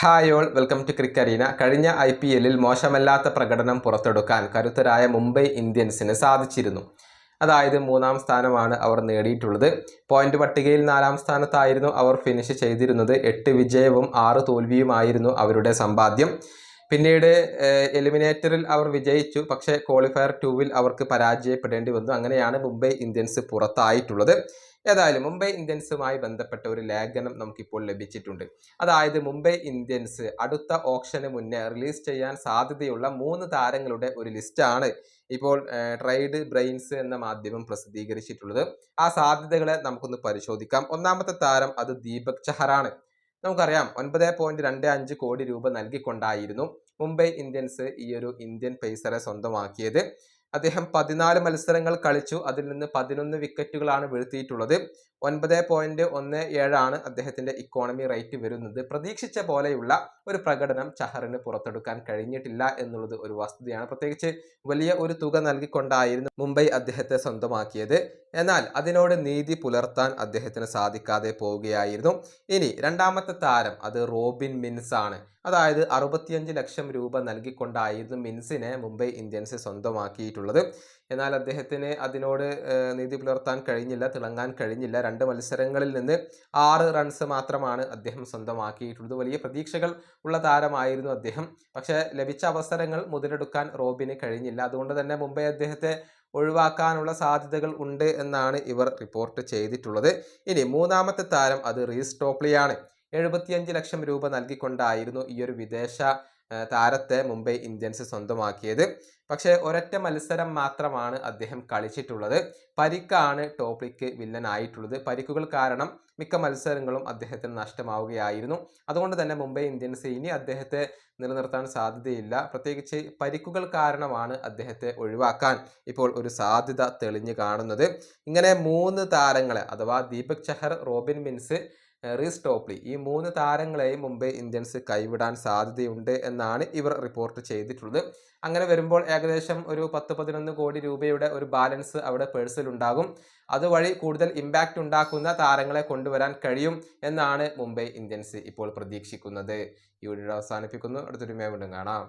Hi all welcome to ക്രിക്കറീന കഴിഞ്ഞ I പി എല്ലിൽ മോശമല്ലാത്ത പ്രകടനം പുറത്തെടുക്കാൻ കരുത്തരായ മുംബൈ ഇന്ത്യൻസിന് സാധിച്ചിരുന്നു. അതായത് മൂന്നാം സ്ഥാനമാണ് അവർ നേടിയിട്ടുള്ളത്. പോയിന്റ് പട്ടികയിൽ നാലാം സ്ഥാനത്തായിരുന്നു അവർ ഫിനിഷ് ചെയ്തിരുന്നത്. എട്ട് വിജയവും ആറ് തോൽവിയുമായിരുന്നു അവരുടെ സമ്പാദ്യം. പിന്നീട് എലിമിനേറ്ററിൽ അവർ വിജയിച്ചു. പക്ഷേ ക്വാളിഫയർ ടൂവിൽ അവർക്ക് പരാജയപ്പെടേണ്ടി വന്നു. അങ്ങനെയാണ് മുംബൈ ഇന്ത്യൻസ് പുറത്തായിട്ടുള്ളത്. ഏതായാലും മുംബൈ ഇന്ത്യൻസുമായി ബന്ധപ്പെട്ട ഒരു ലേഖനം നമുക്കിപ്പോൾ ലഭിച്ചിട്ടുണ്ട്. അതായത് മുംബൈ ഇന്ത്യൻസ് അടുത്ത ഓപ്ഷന് മുന്നേ റിലീസ് ചെയ്യാൻ സാധ്യതയുള്ള മൂന്ന് താരങ്ങളുടെ ഒരു ലിസ്റ്റാണ് ഇപ്പോൾ ട്രൈഡ് ബ്രെയിൻസ് എന്ന മാധ്യമം പ്രസിദ്ധീകരിച്ചിട്ടുള്ളത്. ആ സാധ്യതകളെ നമുക്കൊന്ന് പരിശോധിക്കാം. ഒന്നാമത്തെ താരം അത് ദീപക് ചഹറാണ്. നമുക്കറിയാം ഒൻപത് പോയിന്റ് രണ്ട് അഞ്ച് കോടി രൂപ നൽകിക്കൊണ്ടായിരുന്നു മുംബൈ ഇന്ത്യൻസ് ഈ ഒരു ഇന്ത്യൻ പേസറെ സ്വന്തമാക്കിയത്. അദ്ദേഹം പതിനാല് മത്സരങ്ങൾ കളിച്ചു. അതിൽ നിന്ന് പതിനൊന്ന് വിക്കറ്റുകളാണ് വീഴ്ത്തിയിട്ടുള്ളത്. ഒൻപത് പോയിന്റ് ഒന്ന് ഏഴാണ് അദ്ദേഹത്തിന്റെ ഇക്കോണമി റേറ്റ് വരുന്നത്. പ്രതീക്ഷിച്ച പോലെയുള്ള ഒരു പ്രകടനം ചഹറിന് പുറത്തെടുക്കാൻ കഴിഞ്ഞിട്ടില്ല എന്നുള്ളത് ഒരു വസ്തുതയാണ്. പ്രത്യേകിച്ച് വലിയ ഒരു തുക നൽകിക്കൊണ്ടായിരുന്നു മുംബൈ അദ്ദേഹത്തെ സ്വന്തമാക്കിയത്. എന്നാൽ അതിനോട് നീതി പുലർത്താൻ അദ്ദേഹത്തിന് സാധിക്കാതെ പോവുകയായിരുന്നു. ഇനി രണ്ടാമത്തെ താരം അത് റോബിൻ മിൻസ് ആണ്. അതായത് അറുപത്തിയഞ്ച് ലക്ഷം രൂപ നൽകിക്കൊണ്ടായിരുന്നു മിൻസിനെ മുംബൈ ഇന്ത്യൻസ് സ്വന്തമാക്കിയിട്ടുള്ളത്. എന്നാൽ അദ്ദേഹത്തിന് അതിനോട് നീതി പുലർത്താൻ കഴിഞ്ഞില്ല തിളങ്ങാൻ കഴിഞ്ഞില്ല. രണ്ട് മത്സരങ്ങളിൽ നിന്ന് ആറ് റൺസ് മാത്രമാണ് അദ്ദേഹം സ്വന്തമാക്കിയിട്ടുള്ളത്. വലിയ പ്രതീക്ഷകൾ ഉള്ള താരമായിരുന്നു അദ്ദേഹം. പക്ഷേ ലഭിച്ച അവസരങ്ങൾ മുതലെടുക്കാൻ റോബിന് കഴിഞ്ഞില്ല. അതുകൊണ്ട് തന്നെ മുംബൈ അദ്ദേഹത്തെ ഒഴിവാക്കാനുള്ള സാധ്യതകൾ ഉണ്ട് എന്നാണ് ഇവർ റിപ്പോർട്ട് ചെയ്തിട്ടുള്ളത്. ഇനി മൂന്നാമത്തെ താരം അത് റീസ്റ്റോപ്ലിയാണ് എഴുപത്തിയഞ്ച് ലക്ഷം രൂപ നൽകിക്കൊണ്ടായിരുന്നു ഈ ഒരു വിദേശ താരത്തെ മുംബൈ ഇന്ത്യൻസ് സ്വന്തമാക്കിയത്. പക്ഷേ ഒരൊറ്റ മത്സരം മാത്രമാണ് അദ്ദേഹം കളിച്ചിട്ടുള്ളത്. പരിക്കാണ് ടോപ്പിക്ക് വില്ലനായിട്ടുള്ളത്. പരിക്കുകൾ കാരണം മിക്ക മത്സരങ്ങളും അദ്ദേഹത്തിന് നഷ്ടമാവുകയായിരുന്നു. അതുകൊണ്ട് തന്നെ മുംബൈ ഇന്ത്യൻസ് ഇനി അദ്ദേഹത്തെ നിലനിർത്താൻ സാധ്യതയില്ല. പ്രത്യേകിച്ച് പരിക്കുകൾ കാരണമാണ് അദ്ദേഹത്തെ ഒഴിവാക്കാൻ ഇപ്പോൾ ഒരു സാധ്യത തെളിഞ്ഞു കാണുന്നത്. ഇങ്ങനെ മൂന്ന് താരങ്ങളെ അഥവാ Deepak Chahar Robin Minz Reece Topley. ഈ മൂന്ന് താരങ്ങളെയും മുംബൈ ഇന്ത്യൻസ് കൈവിടാൻ സാധ്യതയുണ്ട് എന്നാണ് ഇവർ റിപ്പോർട്ട് ചെയ്തിട്ടുള്ളത്. അങ്ങനെ വരുമ്പോൾ ഏകദേശം ഒരു പത്ത് പതിനൊന്ന് കോടി രൂപയുടെ ഒരു ബാലൻസ് അവിടെ പേഴ്സിൽ ഉണ്ടാകും അതുവഴി കൂടുതൽ ഇമ്പാക്റ്റ് ഉണ്ടാക്കുന്ന താരങ്ങളെ കൊണ്ടുവരാൻ കഴിയും എന്നാണ് മുംബൈ ഇന്ത്യൻസ് ഇപ്പോൾ പ്രതീക്ഷിക്കുന്നത്. ഈ വീഡിയോ അവസാനിപ്പിക്കുന്നു. അടുത്തൊരു മേ വീണ്ടും കാണാം.